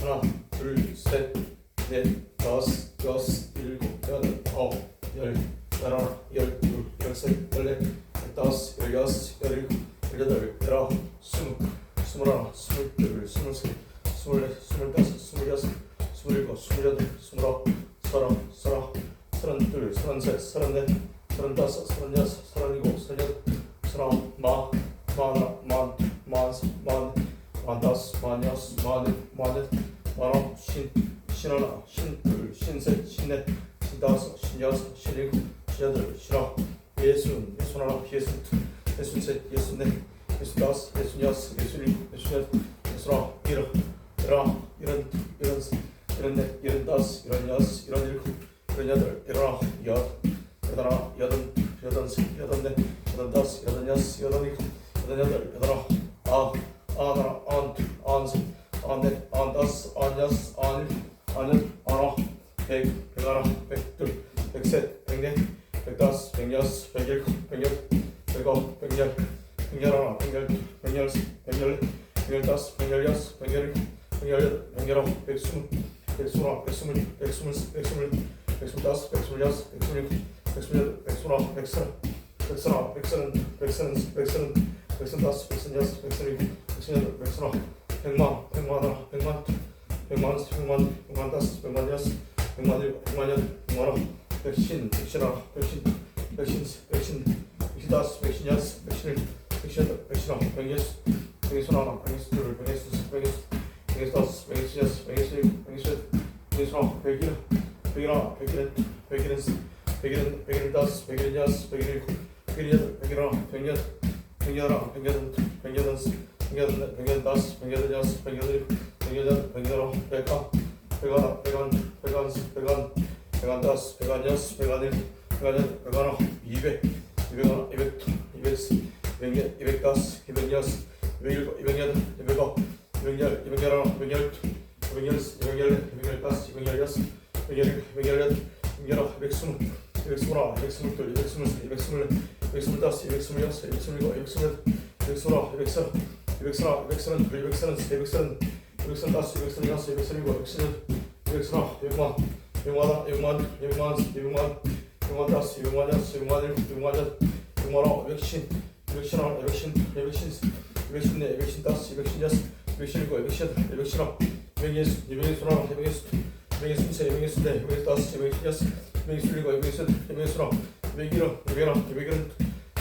하나, 둘, 셋, 넷, 다섯, 여섯, 일곱, 여덟, 아홉, 열, 열하나, 열둘, 열셋, 열넷, 열다섯, 열여섯, 열일곱, 열여덟, 열아홉, 스무, 스물하나, 스물둘, 스물셋, 스물넷, 스물다섯, 스물여섯, 스물일곱, 스물여덟, 스물아홉, 서른, 서른, 서른둘, 서른셋, 서른넷, 서른다섯, 서른여섯, 서른일곱, 서른여덟, 서른아홉, 마, 마하나, 만, 만사, 만, 만다섯, 만여섯, 만일, 만여 만아홉, 신, 신하나, 신둘, 신셋, 신넷, 신다섯, 신여섯, 신일곱, 신여덟, 신아홉, 예순, 예순하나, 예순둘, 예순셋, 예순넷, 예순다섯, 예순여섯, 예순일곱, 예순여덟, 예순아홉, 일흔, 일흔, 일흔, 일흔, 일흔넷, 일흔다섯, 일흔여섯, 일흔일곱, 일흔여덟, 일흔아홉, 여, 여덟하나, 여덟, 여덟셋, 여덟넷, 여덟다섯, 여덟여섯, 여덟일곱, 여덟여덟, 여덟아홉, 아홉, 아흔하나, 아흔둘, 아흔셋, 아흔넷, 아흔다섯, 아흔여섯, 아흔일곱, 아흔여덟, 아흔아홉, 백, 백하나, 백둘, 백셋, 백넷, 백다섯, 백여섯, 백일곱, 백여덟, 백아홉, 백열, 백열하나, 백열둘, 백열셋, 백열넷, 백열다섯, 백열여섯, 백열일곱, 백열여덟, 백열아홉, 백스물, 백스물하나, 백스물, 백스물, 백스물, 백스물다섯, 백스물여섯, 백스물일곱, 백스물여덟, 백스물아홉, 백서른, 백서른하나, 백서른, 백서른, 백서른, 백서른다섯, 백서른여섯, 백서른일곱, 백서른여덟, 백서른아홉, 백만, 백만 하나, 백만, 백만, 백만, 백만 다섯, 백만 여섯, 백만 일곱, 백만 여덟, 백만 아홉, 백신, 백신 하나, 백신, 백신, 백신, 백신 다섯, 백신 여섯, 백신일곱, 백신 여덟, 백신 아홉, 백여섯, 백여섯 하나, 백여섯 둘, 백여섯셋, 백여섯, 백여섯 다섯, 백여섯 여섯, 백여섯일곱, 백여섯 여덟, 백여섯 아홉, 백일, 백일 하나, 백일은, 백일은, 백일은, 백일은 다섯, 백일은 여섯, 백일은 일곱, 백일은 여덟, 백일 하나, 백여덟, 백여하나, 백여덟, 백여덟, 백여덟, 백여덟 다섯, 백여덟 여섯, 백여덟 일곱, 백한, 백하나, 백한, 백한, 백한, 백한 다섯, 백한 여섯, 백한 일곱, 백한 여덟, 백하나, 이백, 이백하나, 이백둘, 이백셋, 이백넷, 이백다섯, 이백여섯, 이백일곱, 이백여덟, 이백아홉, 이백열, 이백열하나, 이백열둘, 이백열셋, 이백열넷, 이백열다섯, 이백열여섯, 이백열일곱, 이백열여덟, 이백열아홉, 이백스물, 이백스물하나, 이백스물둘, 이백스물셋, 이백스물넷, 이백스물다섯, 이백스물여섯, 이백스물일곱, 이백스물 200선아, 200선은 2 200선은 300선, 200선 다섯, 200선 여섯, 200선 일곱, 200선 200선아, 6만, 6만, 6만, 6만, 6만, 6만 다섯, 6만 여섯, 6만 일곱, 6만 여덟, 6만 아홉, 200신, 200신 하나, 200신, 200신, 200신 네, 200신 다섯, 200신 여섯, 200신 일곱, 200신 여덟, 200신 아홉, 200예수, 200예수 하나, 200예수, 200예수 세, 200예수 네, 200예수 다섯, 200예수 여섯, 200예수 일곱, 200예수, 200예수 하나, 200예수, 200예수, 200예수, 200예수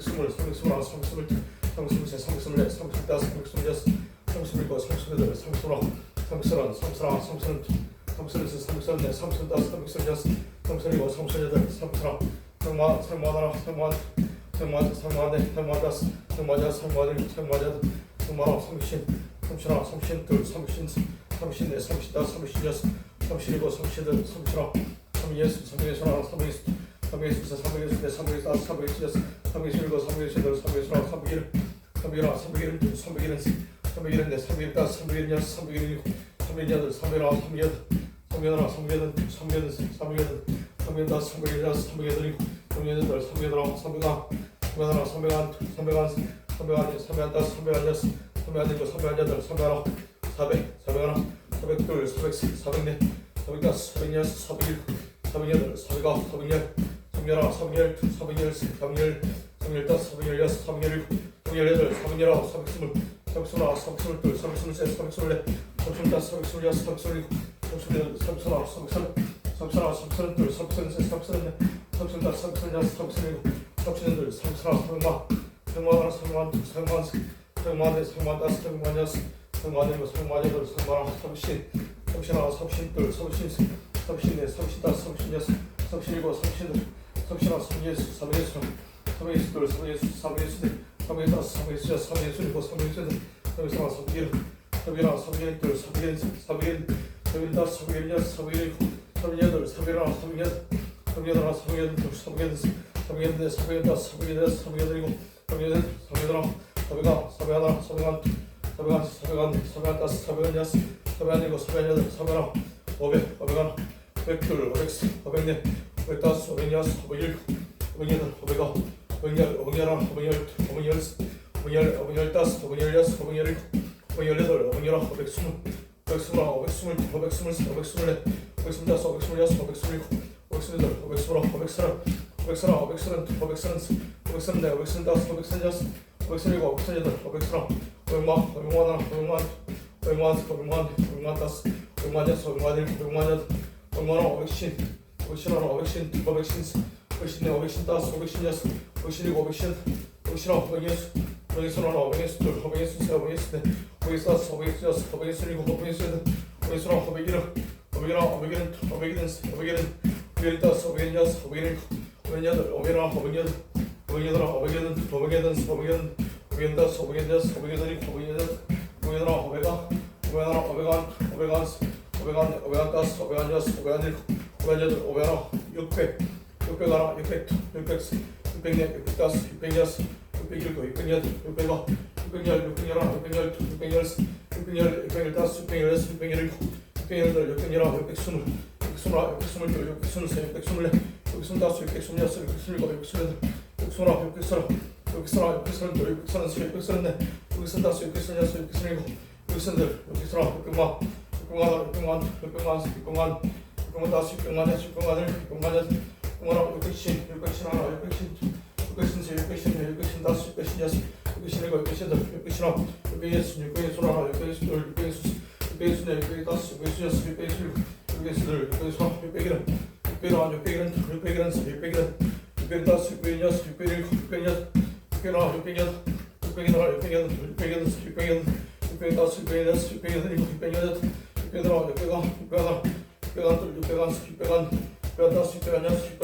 스물, 스물, 스물 하나, 스물, 스물, 스물, 스물 셋, 스물, 스물 넷, 스물 다섯, 스물, 스물 여섯, 스물, 스물 일곱, 스물, 스물 여덟, 스물, 스물 아홉, 스물, 스물 아홉, 스물, 스물, 스물 여섯, 스물, 스물 넷, 스물, 스물 다섯, 스물, 스물 여섯, 스물 일곱, 스물 여덟, 스물, 스물 아홉, 스물 마흔, 스물 마흔 하나, 스물 마흔, 스물 마흔, 스물 마흔 넷, 스물 마흔 다섯, 스물 마흔 여섯, 스물 마흔 일곱, 스물 마흔 여덟, 스물 마흔 아홉, 삼십, 삼십 하나, 삼십 둘, 삼십, 삼십 넷, 삼십 다섯, 삼십 여섯, 삼십 일곱, 삼십 여덟, 삼십 아홉, 삼십 여섯, 삼십 여섯 하나, 삼십 여섯, 삼십 여섯 넷, 삼십 여섯 다섯, 삼십 여섯 삼백예순 일곱, 삼백예순 여덟, 삼백예순 아홉, 삼백일, 삼백일 하나, 삼백일 둘, 삼백일 셋, 삼백일 넷, 삼백일 다섯, 삼백일 여섯, 삼백일 일곱, 삼백일 여덟, 삼백일 아홉, 삼백일 여덟, 삼백일 하나, 삼백일 여덟, 삼백일 여덟 셋, 삼백일 여덟, 삼백일 다섯, 삼백일 여섯, 삼백일 여덟 일곱, 삼백일 여덟, 삼백일 여덟 아홉, 삼백일 아홉, 삼백일 하나, 삼백일 한 둘, 삼백일 한 셋, 삼백일 한 넷, 삼백일 한 다섯, 삼백일 한 여섯, 삼백일 한 일곱, 삼백일 한 여덟, 삼백일 아홉, 사백, 사백 하나, 사백 둘, 사백 셋, 사백 넷, 사백 다섯, 사백 여섯, 사백 일곱, 사백 여덟, 사백 아홉, 사백 열, 사백 열 하나, 사백 열 둘, 사백 열 셋, 사백 열, 사백 열 다섯, 사백 열 여섯, 사백 열 일곱, 사백 열 여덟, 사백 열 아홉, 사백 스물, 사백 스물 하나, 사백 스물 둘, 사백 스물 셋, 사백 스물 넷, 사백 스물 다섯, 사백 스물 여섯, 사백 스물 일곱, 사백 스물 여덟, 사백 스물 아홉, 사백 스물, 사백 스물 하나, 사백 스물 둘, 사백 스물 셋, 사백 스물 넷, 사백 스물 다섯, 사백 스물 여섯, 사백 스물 일곱, 사백 스물 여덟, 사백 스 3회수 돌, 3회수, 3회수 대, 3회수 다스, 3회수 자, 3회수 리고, 3회수 대, 3회수 마, 3회일, 3회라, 3회일 돌, 3회일, 3회일, 3회일 다스, 3회일 자, 3회일 리고, 3회일 돌, 3회라, 3회일, 3회일라, 3회일 돌, 3회일, 3회일 대, 3회일 다스, 3회일 대, 3회일 리고, 3회일, 3회일라, 3회가, 3회하다, 3회간, 3회간, 3회간, 3회간 다스, 3회일 자, 3회일 리고, 3회일 대, 3회라, 500, 500원, 500줄, 500, 500넷, 500다스, 500여섯, 501, 500여덟, 500억, 오백열 오백열하나 오백열 오백열 오백열 오백열다섯 오백열여섯 오백열일곱 오백열여덟 오백열아홉 오백스물 오백스물하나 오백스물 오백스물 오백스물넷 오백스물다섯 오백스물여섯 오백스물일곱 오백스물여덟 오백스물아홉 오백스물 오백스물 오백스물 오백스물 오백스물네 오백스물다섯 오백스물여섯 오백스물일곱 오백스물여덟 오백스물 오백만 오백만 하나 오백만 오백만 오백만 오백만 다섯 오백만 여섯 오백만 일곱 오백만 여덟 오백만 하나 오백신 오백신 하나 오백신 오백신 오 백신네 오백신 다섯 오백신 여섯 오백신 오백신 오백신 하나 오백여섯 오백신 하나 오백신 둘 오백신 세 오백신 넷 오백신 다섯 오백신 여섯 오백신 일곱 오백신 여덟 오백신 오백일흔 오백일 둘 오백일흔 세 오백일흔 오백일 다섯 오백일 여섯 오백일 일곱 오백일 여덟 오백일 하나 오백일 여덟 오백일 여덟 하나 오백일 여덟 둘 오백일 오백일 오백일 다섯 오백일 여섯 오백일 일곱 오백일 여덟 오백일 하나 오백아 오백일 하나 오백한 오백한 오백한 오백한 다섯 오백한 여섯 오백한 일곱 오백한 여덟 아열 아홉 육백 600 하나, 600 2, 600 3, 600 4, 600 5, 600 6, 600 7, 600 8, 600 9, 600 11, 600 12, 600 13, 600 14, 600 15, 600 16, 600 17, 600 18, 600 19, 600 20, 600 21, 600 22, 600 23, 600 24, 600 25, 600 26, 600 27, 600 28, 600 29, 600 30, 600 31, 600 32, 600 33, 600 34, 600 35, 600 600만, 600만, 600만, 600만 다시 600만, 600만을 600만을 아홉 육백신 육백신 하나 육백신 둘 육백신 세 육백신 넷 육백신 다섯 육백신 여섯 육백신 일곱 육백신 여덟 육백신 아홉 육백여섯 육백여섯 하나 육백여섯 둘 육백여섯 육백여섯 넷 육백여섯 다섯 육백여섯 여섯 육백여섯 일곱 육백여섯 둘 육백여섯 하나 육백일흔 육백일 하나 육백일흔 둘 육백일흔 세 육백일흔 육백일 다섯 육백일 여섯 육백일 일곱 육백일 여덟 육백일 하나 육백일 여덟 육백일 하나 육백일 여덟 둘 육백일 여덟 세 육백일 여덟 육백일 다섯 육백일 여섯 육백일 여덟 일곱 여덟 하나 하나 육백일 하나 육백일 하나 둘 육백일 하나 세 육백일 하나 육백일 다섯 육백일 여섯 육백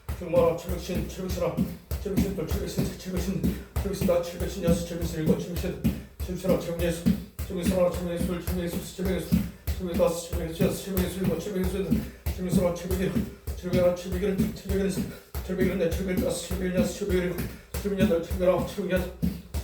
백만원, 칠백신, 칠백신아, 칠백신 둘, 칠백신 셋, 칠백신, 칠백신 넷, 칠백신 여섯, 칠백신 일곱, 칠백신, 칠백신아, 칠백예수, 칠백신아, 칠백예수, 칠백예수, 칠백예수, 칠백다섯, 칠백예수, 칠백예수 일곱, 칠백예수 여덟, 칠백신아, 칠백일, 칠백하나, 칠백일, 칠백일, 칠백일네, 칠백다섯, 칠백여섯, 칠백일, 칠백여덟, 칠백아홉, 칠백여덟,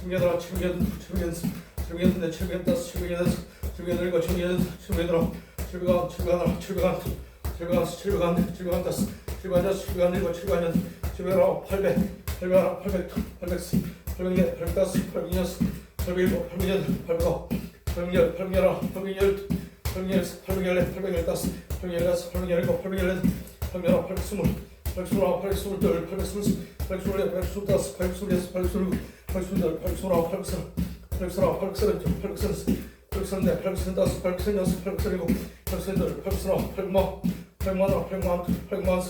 칠백여덟, 칠백여덟, 칠백여섯, 칠백여덟네, 칠백다섯, 칠백여덟, 칠백여덟, 칠백여덟, 칠백여덟, 칠백아홉, 칠백아홉, 칠백하나, 칠백하나. 7관, 7관, 7관 다스, 7관 다스, 7관 일곱, 7관 연, 7관 아홉, 800, 800 하나, 800 둘, 800 셋, 800 넷, 800 다섯, 800 여섯, 800 일곱, 800 여덟, 800 아홉, 800 열, 800 열하, 800 열, 800 열, 800 열넷, 800 열다섯, 800 열여섯, 800 열일곱, 800 열여덟, 800 열하, 800 스물, 800 스물하나, 800 스물둘, 800 스물셋, 800 스물넷, 800 스물다섯, 800 스물여섯, 800 스물일곱, 800 스물여덟, 800 스물아홉, 800 서른, 800 서른, 800 서른 둘, 800 서른 셋, 800 서른 넷, 800 서른 다섯, 800 서른 여섯, 800 서른 일곱, 800 서른 여덟, 800 서른 아홉, 800 마. 8만원 8만 8만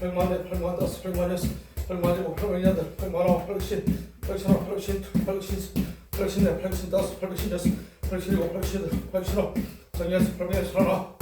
8만에 8만 다섯 8만에서 8만이고 8만이냐들 8만원 8신 8천원 8신 8신 8신에 8신 다섯 8신 여섯 8신이고 8신 8신원 정리해서 8만에 살아나